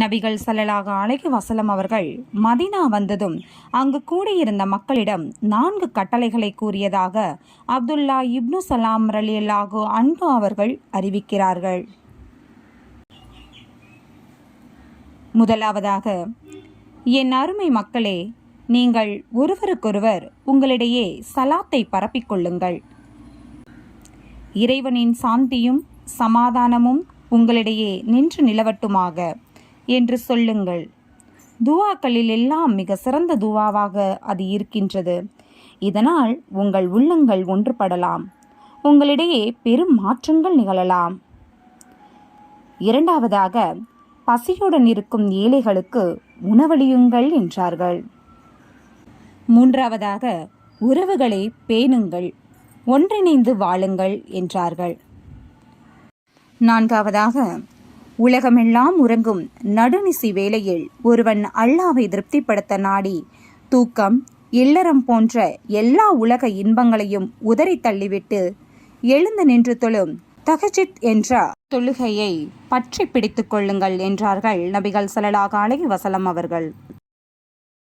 நபிகள் ஸல்லல்லாஹு அலைஹி வசலம் அவர்கள் மதீனா வந்ததும் அங்கு கூடியிருந்த மக்களிடம் நான்கு கட்டளைகளை கூறியதாக அப்துல்லா இப்னு சலாம் ரலியல்லாஹு அன்பு அவர்கள் அறிவிக்கிறார்கள். முதலாவதாக என் அருமை மக்களே நீங்கள் ஒருவருக்கொருவர் உங்களிடையே சலாத்தை பரப்பிக் கொள்ளுங்கள். இறைவனின் சாந்தியும் சமாதானமும் உங்களிடையே நின்று நிலவட்டுமாக. என்று சொல்லுங்கள். துவாக்களில் எல்லாம் மிக சிறந்த துவாவாக அது இருக்கின்றது. இதனால் உங்கள் உள்ளங்கள் ஒன்றுபடலாம். உங்களிடையே பெரும் மாற்றங்கள் நிகழலாம். இரண்டாவதாக பசியுடன் இருக்கும் ஏழைகளுக்கு உணவளியுங்கள் என்றார்கள். மூன்றாவதாக உறவுகளை பேணுங்கள் ஒன்றிணைந்து வாழுங்கள் என்றார்கள். நான்காவதாக உலகமெல்லாம் உறங்கும் நடுநிசி வேளையில் ஒருவன் அல்லாவை திருப்திப்படுத்த நாடி தூக்கம் இல்லறம் போன்ற எல்லா உலக இன்பங்களையும் உதறி தள்ளிவிட்டு எழுந்து நின்று தொழும் தகஜித் என்ற தொழுகையை பற்றி பிடித்துக் கொள்ளுங்கள் என்றார்கள் நபிகள் சலலாக அழகி வசலம் அவர்கள்.